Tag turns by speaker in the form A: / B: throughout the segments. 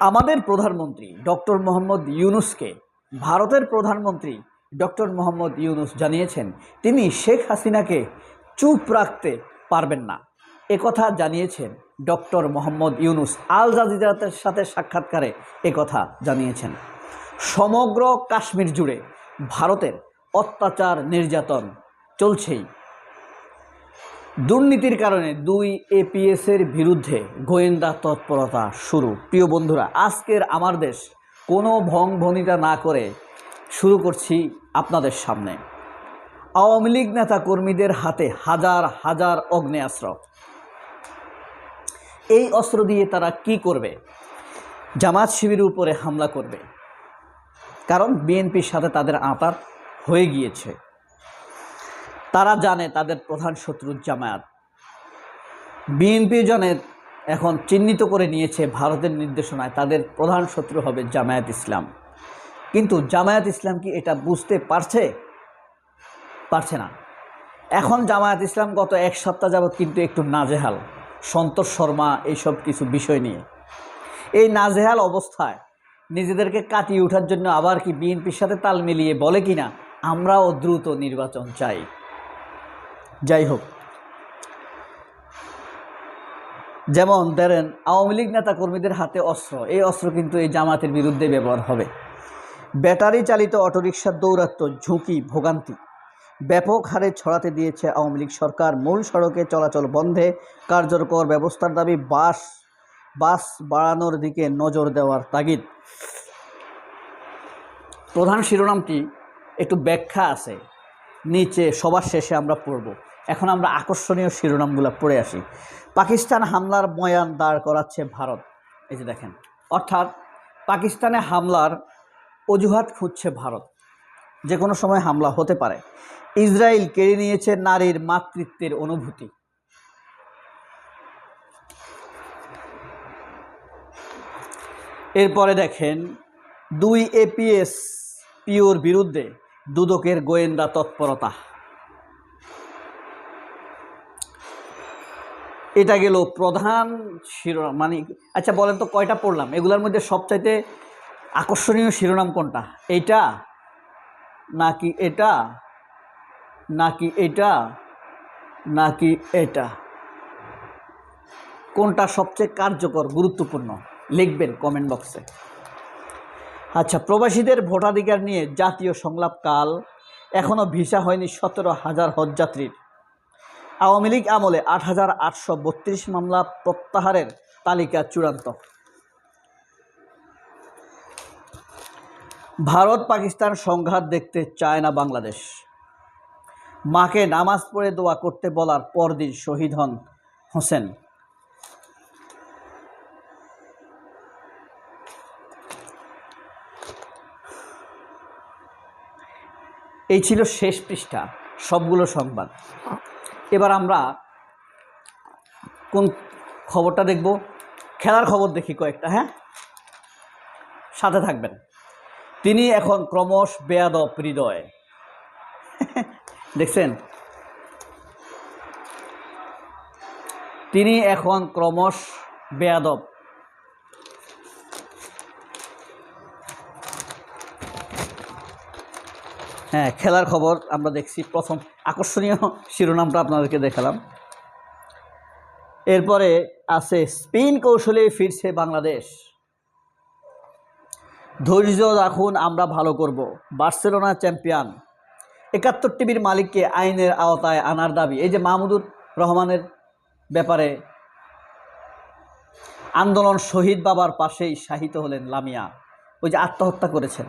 A: আমাদের প্রধানমন্ত্রী ডক্টর মোহাম্মদ ইউনুসকে ভারতের প্রধানমন্ত্রী ডক্টর মোহাম্মদ ইউনুস জানিয়েছেন, তিনি শেখ হাসিনাকে চুপ রাখতে পারবেন না। একথা জানিয়েছেন ডক্টর মোহাম্মদ ইউনুস। আল জাজিরাতের সাথে সাক্ষাৎকারে একথা জানিয়েছেন। সমগ্র কাশ্মীর জুড়ে ভারতের অত্যাচার নির্যাতন চলছেই। দুর্নীতির কারণে দুই এপিএসের বিরুদ্ধে গোয়েন্দা তৎপরতা শুরু। প্রিয় বন্ধুরা, আজকের আমার দেশ কোনো ভং ভনিতা না করে শুরু করছি আপনাদের সামনে। আওয়ামী লীগ নেতা কর্মীদের হাতে হাজার হাজার অগ্নেয়াস্ত্র এই অস্ত্র দিয়ে তারা কি করবে? জামাত শিবিরের উপরে হামলা করবে। কারণ বিএনপির সাথে তাদের আঁতার হয়ে গিয়েছে। তারা জানে তাদের প্রধান শত্রু জামায়াত। বিএনপি জনের এখন চিহ্নিত করে নিয়েছে ভারতের নির্দেশনায় তাদের প্রধান শত্রু হবে জামায়াত ইসলাম। কিন্তু জামায়াত ইসলাম কি এটা বুঝতে পারছে? পারছে না। এখন জামায়াত ইসলাম গত এক সপ্তাহ যাবৎ কিন্তু একটু নাজেহাল। সন্তোষ শর্মা এইসব কিছু বিষয় নিয়ে। এই নাজেহাল অবস্থায় নিজেদেরকে কাটিয়ে ওঠার জন্য আবার কি বিএনপির সাথে তাল মিলিয়ে বলে কিনা, আমরাও দ্রুত নির্বাচন চাই। যাই হোক যেমন ধরেন, আওয়ামী লীগ নেতা কর্মীদের হাতে অস্ত্র, এই অস্ত্র কিন্তু এই জামাতের বিরুদ্ধে ব্যবহার হবে। ব্যাটারি চালিত অটোরিকশার দৌরাত্ম্য, ঝুঁকি, ভোগান্তি। ব্যাপক হারে ছড়াতে দিয়েছে আওয়ামী লীগ সরকার। মূল সড়কে চলাচল বন্ধে কার্যকর ব্যবস্থার দাবি, বাস বাস বাড়ানোর দিকে নজর দেওয়ার তাগিদ। প্রধান শিরোনামটি একটু ব্যাখ্যা আছে। নিচে সবার শেষে আমরা পড়ব। এখন আমরা আকর্ষণীয় শিরোনামগুলো পড়ে আসি। পাকিস্তান হামলার বয়ান দাঁড় করাচ্ছে ভারত। এই যে দেখেন, অর্থাৎ পাকিস্তানে হামলার অজুহাত খুঁজছে ভারত। যে কোনো সময় হামলা হতে পারে। ইসরায়েল কেড়ে নিয়েছে নারীর মাতৃত্বের অনুভূতি। এরপরে দেখেন, দুই এপিএস পিওর বিরুদ্ধে দুদকের গোয়েন্দা তৎপরতা। এটা গেল প্রধান শিরোনাম মানে আচ্ছা বলেন তো কয়টা পড়লাম? এগুলোর মধ্যে সবচাইতে আকর্ষণীয় শিরোনাম কোনটা? এইটা নাকি এটা নাকি এটা নাকি এটা? কোনটা সবচেয়ে কার্যকর, গুরুত্বপূর্ণ? লিখবেন কমেন্ট বক্সে আচ্ছা প্রবাসীদের ভোটাধিকার নিয়ে জাতীয় সংলাপ কাল এখনও ভিসা হয়নি সতেরো হাজার হজযাত্রীর। আওয়ামী লীগ আমলে আট হাজার আটশো বত্রিশ মামলা প্রত্যাহারের তালিকা চূড়ান্ত। ভারত পাকিস্তান সংঘাত দেখতে চায় না বাংলাদেশ। মাকে নামাজ পড়ে দোয়া করতে বলার পরদিন শহীদ হন হোসেন। এই ছিল শেষ পৃষ্ঠা, সবগুলো সংবাদ। এবার আমরা কোন খবরটা দেখব? খেলার খবর দেখি কয়েকটা হ্যাঁ? সাথে থাকবেন। তিনি এখন ক্রমশ বেয়াদব হৃদয়। দেখছেন? তিনি এখন ক্রমশ বেয়াদব। হ্যাঁ খেলার খবর আমরা দেখছি প্রথম। আকর্ষণীয় শিরোনামটা আপনাদেরকে দেখালাম। এরপরে আছে স্পিন কৌশলে ফিরছে বাংলাদেশ। ধৈর্য রাখুন, আমরা ভালো করব। Barcelona champion. একাত্তর টিভির মালিককে আইনের আওতায় আনার দাবি। এই যে মাহমুদুর রহমানের ব্যাপারে আন্দোলন শহীদ বাবার পাশেই শাহিত হলেন লামিয়া। ওই যে আত্মহত্যা করেছেন।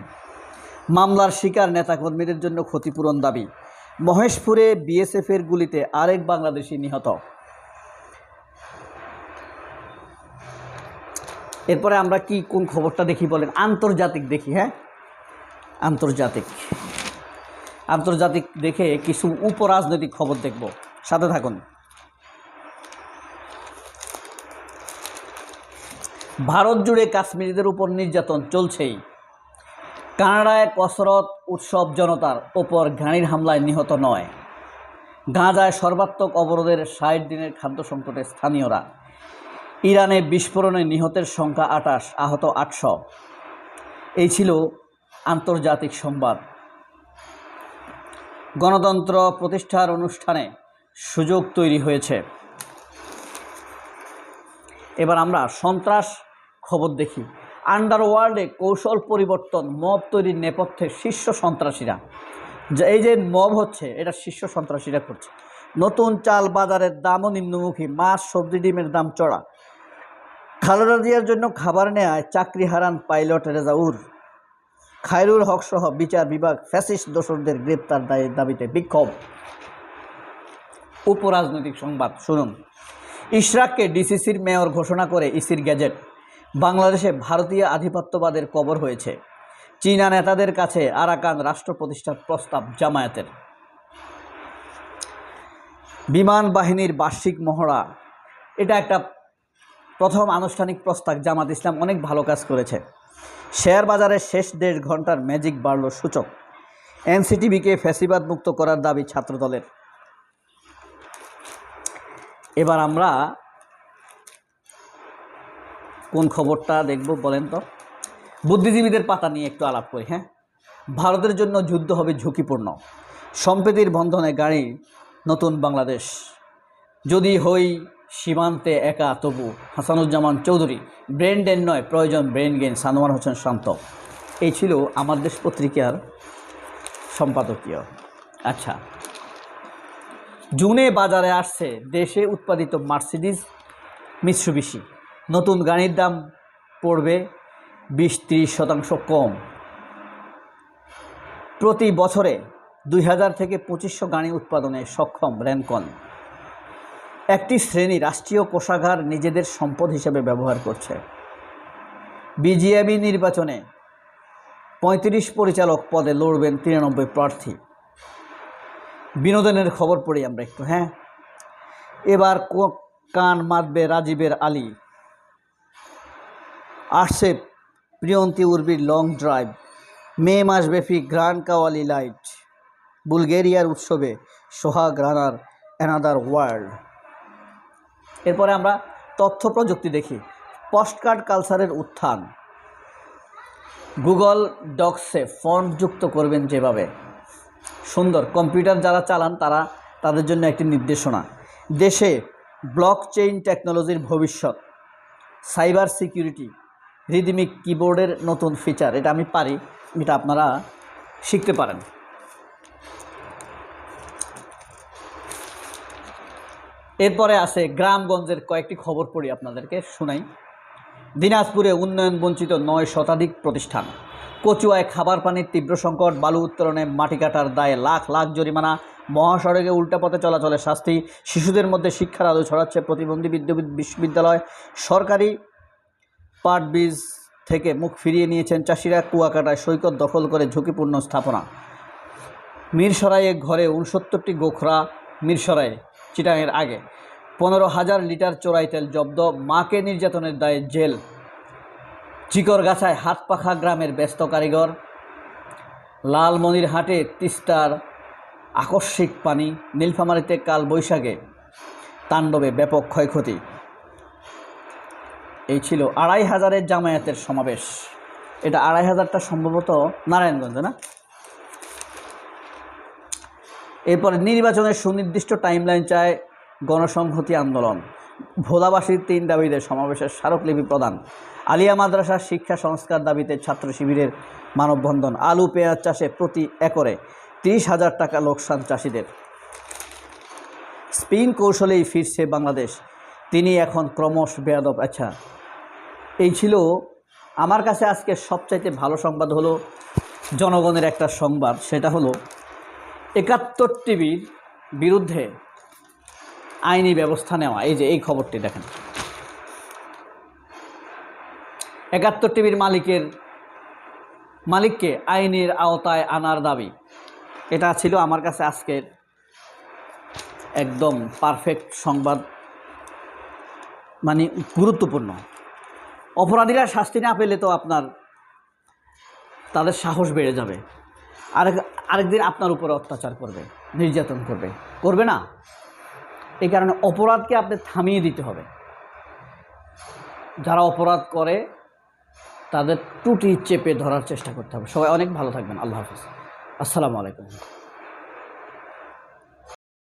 A: মামলার শিকার নেতাকর্মীদের জন্য ক্ষতিপূরণ দাবি। মহেশপুরে বিএসএফের গুলিতে আরেক বাংলাদেশি নিহত। এরপরে আমরা কি কোন খবরটা দেখি বলেন? আন্তর্জাতিক দেখি হ্যাঁ? আন্তর্জাতিক। আন্তর্জাতিক দেখে কিছু উপরাজনৈতিক খবর দেখব। সাথে থাকুন। ভারত জুড়ে কাশ্মীরিদের উপর নির্যাতন চলছেই। কানাডায় কসরত উৎসব জনতার ওপর ঘানির হামলায় নিহত নয়। গাঁজায় সর্বাত্মক অবরোধের ষাট দিনের খাদ্য সংকটে স্থানীয়রা। ইরানে বিস্ফোরণে নিহতের সংখ্যা আটাশ, আহত আটশো। এই ছিল আন্তর্জাতিক সংবাদ। গণতন্ত্র প্রতিষ্ঠার অনুষ্ঠানে সুযোগ তৈরি হয়েছে। এবার আমরা সন্ত্রাস খবর দেখি। আন্ডারওয়ার্ল্ডে কৌশল পরিবর্তন মব তৈরির নেপথ্যে শীর্ষ সন্ত্রাসীরা। এই যে মব হচ্ছে, এটা শীর্ষ সন্ত্রাসীরা করছে। নতুন চাল বাজারের দামও নিম্নমুখী, মাছ, সবজি, ডিমের দাম চড়া। খালেদা জিয়ার জন্য খাবার নেয় চাকরি হারান পাইলট রেজাউর খায়রুল হক সহ বিচার বিভাগ ফ্যাসিস্ট দোসরদের গ্রেপ্তার দায়ের দাবিতে বিক্ষোভ। উপরাজনৈতিক সংবাদ, শুনুন। ইশরাককে ডিসিসির মেয়র ঘোষণা করে ইসির গ্যাজেট। বাংলাদেশে ভারতীয় আধিপত্যবাদের কবর হয়েছে। চীনা নেতাদের কাছে আরাকান রাষ্ট্র প্রতিষ্ঠার প্রস্তাব জামায়াতের। বিমান বাহিনীর বার্ষিক মহড়া, এটা একটা প্রথম আনুষ্ঠানিক প্রস্তাব জামাত ইসলাম অনেক ভালো কাজ করেছে। শেয়ার বাজারের শেষ দেড় ঘণ্টার ম্যাজিক বাড়ল সূচক। এনসিটিভিকে ফ্যাসিবাদ মুক্ত করার দাবি ছাত্রদলের। এবার আমরা কোন খবরটা দেখব বলেন তো? বুদ্ধিজীবীদের পাতা নিয়ে একটু আলাপ করি হ্যাঁ? ভারতের জন্য যুদ্ধ হবে ঝুঁকিপূর্ণ। সম্প্রীতির বন্ধনে গাড়ি, নতুন বাংলাদেশ। যদি হই সীমান্তে একা, তবু হাসানুজ্জামান চৌধুরী, ব্রেন ডেন নয়, প্রয়োজন ব্রেন গেন সানোয়ার হোসেন শান্ত। এই ছিল আমার দেশ পত্রিকার সম্পাদকীয়। আচ্ছা। জুনে বাজারে আসছে দেশে উৎপাদিত মার্সিডিজ মিৎসুবিশি নতুন গাড়ির দাম পড়বে বিশ ত্রিশ শতাংশ কম। প্রতি বছরে দুই হাজার থেকে পঁচিশশো গাড়ি উৎপাদনে সক্ষম র্যানকন একটি শ্রেণি রাষ্ট্রীয় কোষাগার নিজেদের সম্পদ হিসেবে ব্যবহার করছে। বিজিএবি নির্বাচনে পঁয়ত্রিশ পরিচালক পদে লড়বেন তিরানব্বই প্রার্থী। বিনোদনের খবর পড়ি আমরা একটু হ্যাঁ? এবার কান মারবে রাজীবের আলী। আসছে প্রিয়ন্তী উর্বির লং ড্রাইভ মে মাসব্যাপী গ্র্যান্ড কাওয়ালি লাইট বুলগেরিয়ার উৎসবে সোহাগ রানার অ্যানাদার ওয়ার্ল্ড এরপরে আমরা তথ্য প্রযুক্তি দেখি পোস্টকার্ড কালচারের উত্থান। গুগল ডকসে ফন্ট যুক্ত করবেন যেভাবে। সুন্দর কম্পিউটার যারা চালান তারা তাদের জন্য একটি নির্দেশনা। দেশে ব্লক চেইন টেকনোলজির ভবিষ্যৎ সাইবার সিকিউরিটি রিদমিক কিবোর্ডের নতুন ফিচার এটা আমি পারি, এটা আপনারা শিখতে পারেন। এরপরে আছে গ্রামগঞ্জের কয়েকটি খবর পড়ি আপনাদেরকে, শোনাই। দিনাজপুরে উন্নয়ন বঞ্চিত নয় শতাধিক প্রতিষ্ঠান। কচুয়ায় খাবার পানির তীব্র সংকট, বালু উত্তোলনে মাটি কাটার দায়ে লাখ লাখ জরিমানা, মহাসড়কে উল্টা পথে চলাচলের শাস্তি, শিশুদের মধ্যে শিক্ষার আলো ছড়াচ্ছে প্রতিবন্ধী বিদ্যুৎ বিশ্ববিদ্যালয়। সরকারি পাট বীজ থেকে মুখ ফিরিয়ে নিয়েছেন চাষিরা কুয়াকাটায় সৈকত দখল করে ঝুঁকিপূর্ণ স্থাপনা। মিরসরাইয়ে ঘরে উনসত্তরটি গোখরা মিরসরাই চিটাঙের আগে। পনেরো হাজার লিটার চোরাই তেল জব্দ, মাকে নির্যাতনের দায়ে জেল। চিকরগাছায় হাতপাখা গ্রামের ব্যস্ত কারিগর। লালমনিরহাটে তিস্তার আকস্মিক পানি, নীলফামারীতে কাল বৈশাখে তাণ্ডবে ব্যাপক ক্ষয়ক্ষতি। এই ছিল আড়াই হাজারের জামায়াতের সমাবেশ। এটা আড়াই হাজারটা সম্ভবত নারায়ণগঞ্জে, না? এরপরে নির্বাচনের সুনির্দিষ্ট টাইমলাইন চায় গণসংহতি আন্দোলন। ভোলাবাসীর তিন দাবিতে সমাবেশের স্মারকলিপি প্রদান। আলিয়া মাদ্রাসার শিক্ষা সংস্কার দাবিতে ছাত্র শিবিরের মানববন্ধন। আলু, পেঁয়াজ চাষে প্রতি একরে তিরিশ হাজার টাকা লোকসান চাষিদের। স্পিন কৌশলেই ফিরছে বাংলাদেশ। তিনি এখন ক্রমশ বেয়াদব। আচ্ছা এই ছিল আমার কাছে আজকে সবচাইতে ভালো সংবাদ হলো জনগণের একটা সংবাদ, সেটা হলো একাত্তর টিভির বিরুদ্ধে আইনি ব্যবস্থা নেওয়া। এই যে, এই খবরটি দেখেন। একাত্তর টিভির মালিকের, মালিককে আইনের আওতায় আনার দাবি। এটা ছিল আমার কাছে আজকের একদম পারফেক্ট সংবাদ মানে গুরুত্বপূর্ণ। অপরাধীরা শাস্তি না পেলে তো আপনার, তাদের সাহস বেড়ে যাবে। আরেক, আরেকদিন আপনার উপরে অত্যাচার করবে, নির্যাতন করবে। করবে না। এই কারণে অপরাধকে আপনি থামিয়ে দিতে হবে। যারা অপরাধ করে, তাদের ত্রুটি চেপে ধরার চেষ্টা করতে হবে। সবাই অনেক ভালো থাকবেন। আল্লাহ হাফিজ। আসসালামু আলাইকুম।